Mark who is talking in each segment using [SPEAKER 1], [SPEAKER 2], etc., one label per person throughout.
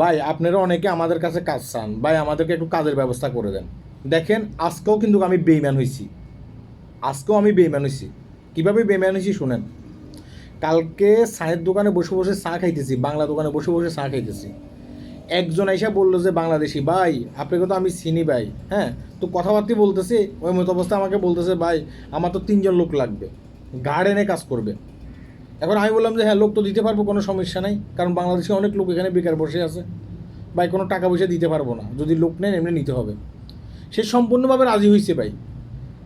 [SPEAKER 1] ভাই, আপনারা অনেকে আমাদের কাছে কাজ চান। ভাই, আমাদেরকে একটু কাজের ব্যবস্থা করে দেন। দেখেন, আজকেও কিন্তু আমি বেইমান হয়েছি আজকেও আমি বেইমান হয়েছি কীভাবে বেইমান হয়েছি শুনেন? কালকে চায়ের দোকানে বসে বসে চা খাইতেছি, বাংলা দোকানে বসে বসে চা খাইতেছি। একজন এসে বলল যে, বাংলাদেশি, ভাই, আপনাকে তো আমি চিনি, ভাই হ্যাঁ? তো কথাবার্তা বলতেছে, ওই মতো অবস্থা আমাকে বলতেছে, ভাই, আমার তো তিনজন লোক লাগবে। গার্ডেনে কাজ করবে এখন আমি বললাম যে হ্যাঁ লোক তো দিতে পারব, কোনো সমস্যা নাই। কারণ বাংলাদেশে অনেক লোক এখানে বেকার বসে আছে। ভাই, কোনো টাকা পয়সা দিতে পারব না। যদি লোক নেন, এমনি নিতে হবে। সে সম্পূর্ণভাবে রাজি হয়েছে ভাই।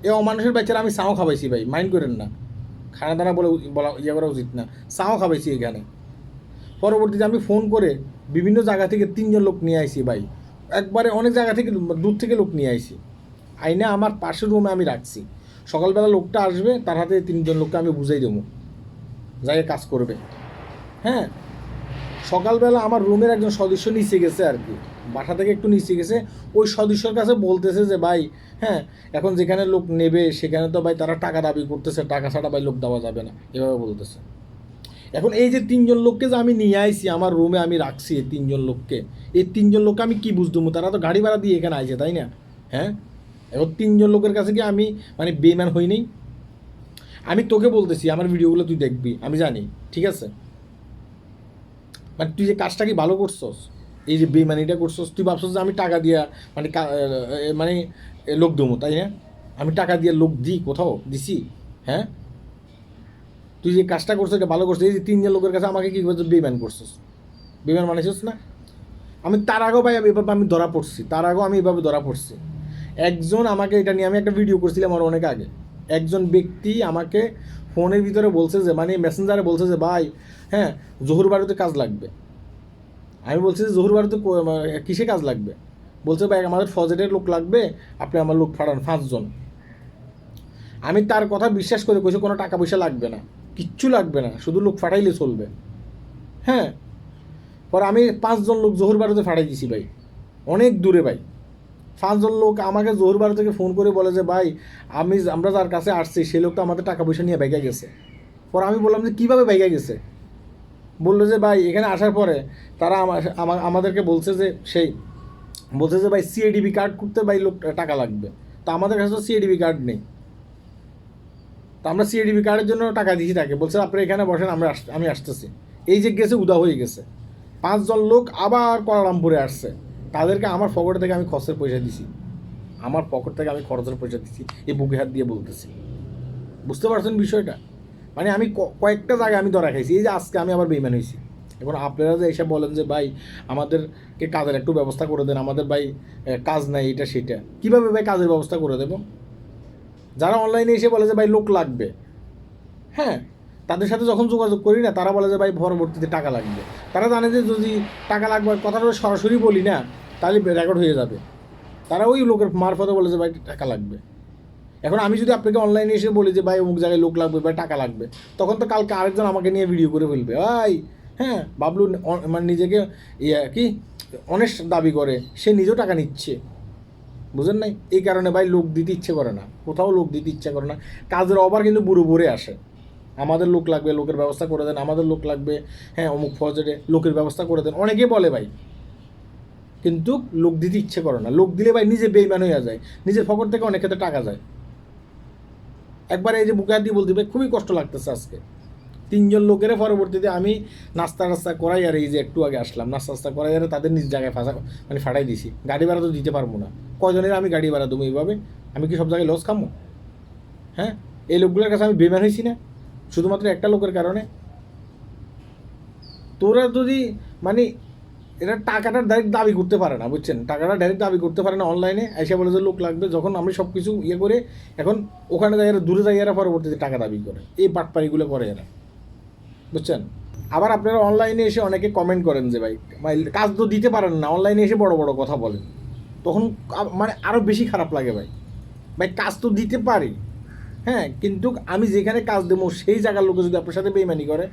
[SPEAKER 1] এ অমানুষের বাচ্চারা, আমি চাও খাবাইছি ভাই, মাইন্ড করেন না। খানা দানা বলে বলা ইয়ে করা উচিত না। চাও খাবাইছি এখানে। পরবর্তীতে আমি ফোন করে বিভিন্ন জায়গা থেকে তিনজন লোক নিয়ে আইছি ভাই। একবারে অনেক জায়গা থেকে দূর থেকে লোক নিয়ে আইছি। আইনে আমার পাশের রুমে আমি রাখছি। সকালবেলা লোকটা আসবে, তার হাতে তিনজন লোককে আমি বুঝাই দেবো। যাই কাজ করবে। হ্যাঁ? সকালবেলা আমার রুমের একজন সদস্য নিচে গেছে আর কি। বাসা থেকে একটু নিচে গেছে। ওই সদস্যর কাছে বলতেছে যে, ভাই হ্যাঁ এখন যেখানে লোক নেবে, সেখানে তো ভাই তারা টাকা দাবি করতেছে। টাকা ছাড়া ভাই লোক দেওয়া যাবে না। এভাবে বলতেছে। এখন এই যে তিনজন লোককে যে আমি নিয়ে আইছি, আমার রুমে আমি রাখছি এই তিনজন লোককে, এই তিনজন লোককে আমি কি বুঝদমু তারা তো গাড়ি ভাড়া দিয়ে এখানে আইছে, তাই না? হ্যাঁ? এখন তিনজন লোকের কাছে কি আমি মানে বেমান হই নেই? আমি তোকে বলতেছি, আমার ভিডিওগুলো তুই দেখবি, আমি জানি, ঠিক আছে? মানে তুই যে কাজটা কি ভালো করছস? এই যে বেমানিটা করছস, তুই ভাবছস যে আমি টাকা দিয়া মানে মানে লোক দেবো, তাই না? আমি টাকা দিয়ে লোক দিই কোথাও, দিছি হ্যাঁ? তুই যে কাজটা করছিস, এটা ভালো করছিস, এই যে তিনজন লোকের কাছে আমাকে কী করছিস বেমান করছিস? বেমান মানেছিস না? আমি তার আগেও ভাই, আমি এভাবে আমি ধরা পড়ছি, তার আগেও আমি এভাবে ধরা পড়ছি। একজন আমাকে এটা নিয়ে, আমি একটা ভিডিও করছিলাম আমার অনেক আগে। একজন ব্যক্তি আমাকে ফোনের ভিতরে বলছে যে মানে মেসেঞ্জারে বলছে যে, ভাই হ্যাঁ জহুর বাড়িতে কাজ লাগবে। আমি বলছি যে, জহুর বাড়িতে কিসে কাজ লাগবে? বলছে, ভাই, আমাদের ফজেটের লোক লাগবে, আপনি আমার লোক ফাড়ান, পাঁচজন। আমি তার কথা বিশ্বাস করে কইছি, কোনো টাকা পয়সা লাগবে না, কিচ্ছু লাগবে না, শুধু লোক ফাটাইলে চলবে। হ্যাঁ পরে আমি পাঁচজন লোক জহুর বাড়িতে ফাটাই দিছি, ভাই। অনেক দূরে, ভাই। পাঁচজন লোক আমাকে জহুর বাড়ি থেকে ফোন করে বলে যে, ভাই, আমি আমরা যার কাছে আসছি সেই লোকটা আমাদের টাকা পয়সা নিয়ে বাইকে গেছে। পরে আমি বললাম যে, কীভাবে বাইকে গেছে? বলল যে, ভাই, এখানে আসার পরে তারা আমা- আমা- আমাদেরকে বলছে যে, সেই, বলছে যে, ভাই সিএডিবি কার্ড করতে ভাই লোক, টাকা লাগবে। তো আমাদের কাছে তো সিএডিবি কার্ড নেই। তো আমরা সিএডিবি কার্ডের জন্য টাকা দিয়েছি তাকে। বলছে আপনি এখানে বসেন, আমরা আমি আসতেছি। এই যে গেছে, উদা হয়ে গেছে। পাঁচজন লোক আবার কলারামপুরে আসছে। তাদেরকে আমার পকেট থেকে আমি খরচের পয়সা দিছি। আমার পকেট থেকে আমি খরচের পয়সা দিছি, এই বুকে হাত দিয়ে বলতেছি। বুঝতে পারছেন বিষয়টা? মানে আমি কয়েকটা জায়গায় আমি ধরা খাইছি। এই যে আজকে আমি আবার বেইমান হয়েছি এখন আপনারা যে এসে বলেন যে, ভাই, আমাদেরকে কাজের একটু ব্যবস্থা করে দেন। আমাদের ভাই কাজ নাই, এটা, সেটা। কীভাবে ভাই কাজের ব্যবস্থা করে দেবো? যারা অনলাইনে এসে বলে যে, ভাই, লোক লাগবে। হ্যাঁ তাদের সাথে যখন যোগাযোগ করি না, তারা বলে যে, ভাই, পরবর্তীতে টাকা লাগবে। তারা জানে যে, যদি টাকা লাগবে, কথাটা সরাসরি বলি না তাহলে রেকর্ড হয়ে যাবে। তারা ওই লোকের মারফতে বলে যে, ভাই, টাকা লাগবে। এখন আমি যদি আপনাকে অনলাইনে এসে বলি যে, ভাই, অমুক জায়গায় লোক লাগবে, ভাই, টাকা লাগবে। তখন তো কালকে আরেকজন আমাকে নিয়ে ভিডিও করে ফেলবে। ভাই হ্যাঁ বাবলু মানে নিজেকে ইয়ে কি অনেস্ট দাবি করে, সে নিজেও টাকা নিচ্ছে। বুঝেন নাই? এই কারণে, ভাই, লোক দিতে ইচ্ছে করে না। কোথাও লোক দিতে ইচ্ছে করে না। কাজের অভার কিন্তু বুড়ো ভরে আসে। আমাদের লোক লাগবে, লোকের ব্যবস্থা করে দেন। আমাদের লোক লাগবে হ্যাঁ অমুক ফজরে লোকের ব্যবস্থা করে দেন। অনেকে বলে, ভাই কিন্তু লোক দিতে ইচ্ছে করে না। লোক দিলে ভাই নিজে বেইমান হয়ে যায়। নিজের পকেট থেকে অনেক ক্ষেত্রে টাকা যায়। একবার এই যে বুকে দিয়ে বলতে ভাই খুবই কষ্ট লাগতেছে আজকে। তিনজন লোকের পরবর্তীতে আমি নাস্তা টাস্তা করাই আর এই যে একটু আগে আসলাম, নাস্তা টাস্তা করাই আর তাদের নিজ জায়গায় ফাঁসা মানে ফাটাই দিছি। গাড়ি ভাড়া তো দিতে পারব না। কজনের আমি গাড়ি ভাড়া দেবো এইভাবে? আমি কি সব জায়গায় লস খামো? হ্যাঁ? এই লোকগুলোর কাছে আমি বেমান হয়েছি না। শুধুমাত্র একটা লোকের কারণে। তোরা যদি মানে এরা টাকাটা ডাইরেক্ট দাবি করতে পারে না, বুঝছেন? টাকাটা ডাইরেক্ট দাবি করতে পারে না অনলাইনে এসে বলে যে লোক লাগবে, যখন আমি সব কিছু ইয়ে করে, এখন ওখানে যাই দূরে যাই এরা পরবর্তীতে টাকা দাবি করে। এই পাটপাড়িগুলো করে এরা। বুঝছেন? আবার আপনারা অনলাইনে এসে অনেকে কমেন্ট করেন যে ভাই ভাই, কাজ তো দিতে পারেন না অনলাইনে এসে বড় বড় কথা বলেন। তখন মানে আরও বেশি খারাপ লাগে ভাই। ভাই, কাজ তো দিতে পারি হ্যাঁ? কিন্তু আমি যেখানে কাজ দেবো, সেই জায়গার লোকে যদি আপনার সাথে বেইমানি করে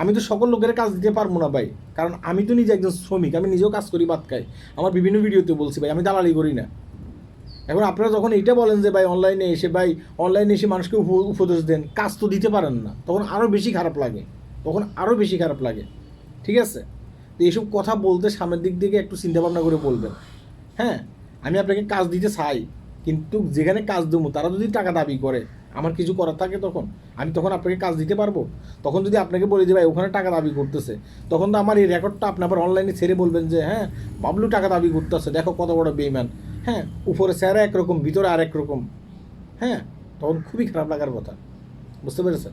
[SPEAKER 1] আমি তো সকল লোকের কাজ দিতে পারব না ভাই। কারণ আমি তো নিজে একজন শ্রমিক, আমি নিজেও কাজ করি বাদ খাই। আমার বিভিন্ন ভিডিওতে বলছি ভাই, আমি দালালি করি না। এখন আপনারা যখন এইটা বলেন যে ভাই অনলাইনে এসে ভাই অনলাইনে এসে মানুষকে উপদেশ দেন, কাজ তো দিতে পারেন না। তখন আরও বেশি খারাপ লাগে। তখন আরও বেশি খারাপ লাগে। ঠিক আছে? তো এইসব কথা বলতে সামনের দিক থেকে একটু চিন্তা ভাবনা করে বলবেন। হ্যাঁ? আমি আপনাকে কাজ দিতে চাই, কিন্তু যেখানে কাজ দেবো, তারা যদি টাকা দাবি করে আমার কিছু করার থাকে তখন। আমি তখন আপনাকে কাজ দিতে পারব। তখন যদি আপনাকে বলে যে, ভাই, ওখানে টাকা দাবি করতেছে। তখন তো আমার এই রেকর্ডটা আপনি আবার অনলাইনে ছেড়ে বলবেন যে হ্যাঁ বাবলু টাকা দাবি করতেছে। দেখো কত বড় বেইমান। হ্যাঁ উপরে স্যার একরকম, ভিতরে আরেক রকম। হ্যাঁ তখন খুবই খারাপ লাগার কথা। বুঝতে পেরেছেন?